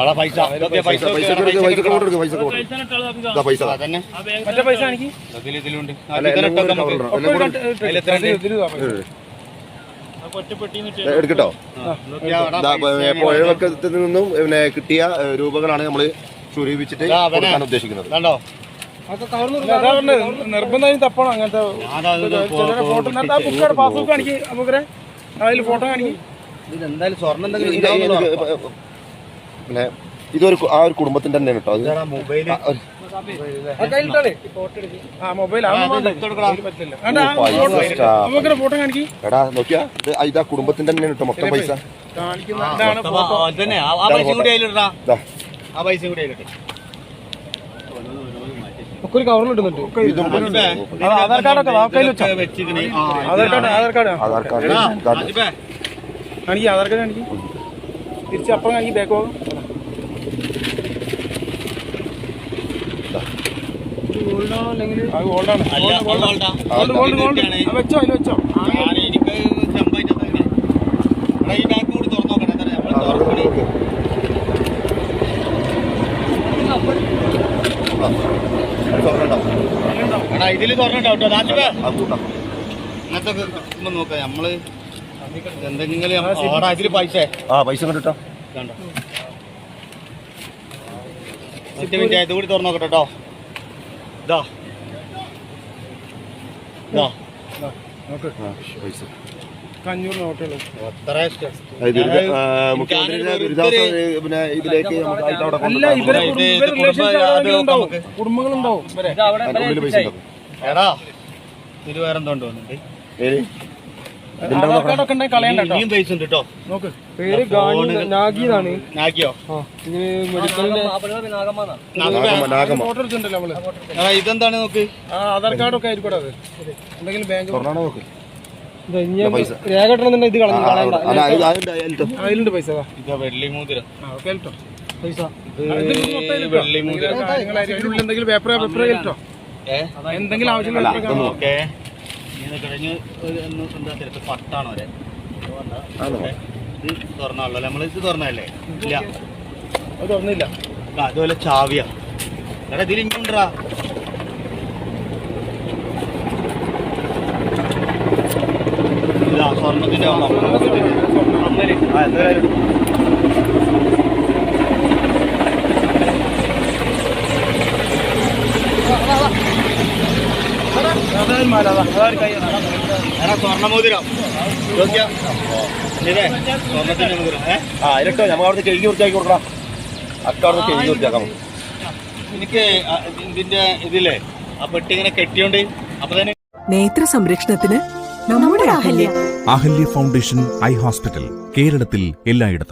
അവിടെ പൈസ. ഇതൊക്കെ പൈസ പൈസ കൊടുക്ക്, പൈസ കൊടുക്ക്, പൈസ കൊടുക്ക്. പൈസ. മറ്റേ ഇതിലുണ്ട്. എടുക്കട്ടോ. പുഴവക്കത്തിൽ നിന്നും പിന്നെ കിട്ടിയ രൂപങ്ങളാണ് രൂപകളാണ് നമ്മൾ അവനെ. കൊടുക്കാൻ ഉദ്ദേശിക്കുന്നത്. കണ്ടോ? നിർബന്ധം തപ്പണം അങ്ങനത്തെ ഫോട്ടോ ബുക്കാണ് പാസ്ബുക്ക് കാണിക്ക് അതിൽ ഫോട്ടോ കാണിക്കും. ഇതെന്തായാലും സ്വർണം എന്തെങ്കിലും പിന്നെ ഇതൊരു ആ ഒരു കുടുംബത്തിന്റെ തന്നെയാണ് കേട്ടോ. അത് ഇതാടാ മൊബൈൽ ആ മൊബൈൽ ആ, ഇത് എടാ നോക്കിയാ കുടുംബത്തിന്റെ തന്നെയാണ് കേട്ടോ മൊത്തം പൈസ. Aadhaar card Aadhaar card Aadhaar card card കാണിക്ക് ആധാർ കാർഡ് കാണിക്ക്. തിരിച്ചപ്പം കാണിക്ക് ബാക്ക് പോകാം. ഇതിൽ തുറന്നിട്ടോ ഇങ്ങനത്തെ നോക്കാം നമ്മൾ എന്തെങ്കിലും പൈസ. ആ പൈസ കണ്ടിട്ടോ കണ്ടോ മിനിറ്റ് കൂടി തുറന്നു നോക്കട്ടെ കേട്ടോ ഇതാ ഇതാ ഇതിലേക്ക് കുടുംബങ്ങളുണ്ടാവും. എടാ എന്തോ പേര് നാഗിയോ? ഇതെന്താണ് നോക്ക്? ആധാർ കാർഡൊക്കെ ആയിരിക്കും അത്. എന്തെങ്കിലും ബാങ്ക് നോക്ക്. രേഖ ഇടണമെന്നുണ്ടെങ്കിൽ ഇത് കളഞ്ഞു കളയണ്ട. അതിലുണ്ട് പൈസ അതാ ഇതാ വെള്ളി മോതിരം. ആ ഓക്കെ കേട്ടോ പൈസ. ഇത് വെള്ളി മോതിരം. അതിനുള്ളിൽ എന്തെങ്കിലും പേപ്പർ പേപ്പർ കേട്ടോ ഏ? എന്തെങ്കിലും ആവശ്യമുള്ള കഴിഞ്ഞ് എന്താ തിരക്ക് പട്ടാണോ വരെ? ഇത് തുറന്നാണല്ലോ നമ്മൾ ഇത് തുറന്നല്ലേ ഇല്ല. അത് തുറന്നില്ല. അതുപോലെ ചാവിയാ. എടാ ഇതിൽ ഇങ്ങോട്ടാ ഇതാ സ്വർണത്തിന്റെ വെള്ളം സ്വർണമോതിരം അവിടുത്തെ ആ അതിലിട്ടോ നമ്മൾ അവിടെ കഴുകി വൃത്തിയാക്കി കൊടുക്കണം അക്ക അവിടുത്തെ കഴുകി വൃത്തിയാക്കാം. എനിക്ക് ഇതിന്റെ ഇതില്ലേ ആ പെട്ടി ഇങ്ങനെ കെട്ടിയോണ്ട് അപ്പൊ തന്നെ നേത്ര സംരക്ഷണത്തിന് നമ്മുടെ Ahalya. Ahalya foundation eye hospital കേരളത്തിൽ എല്ലായിടത്തും.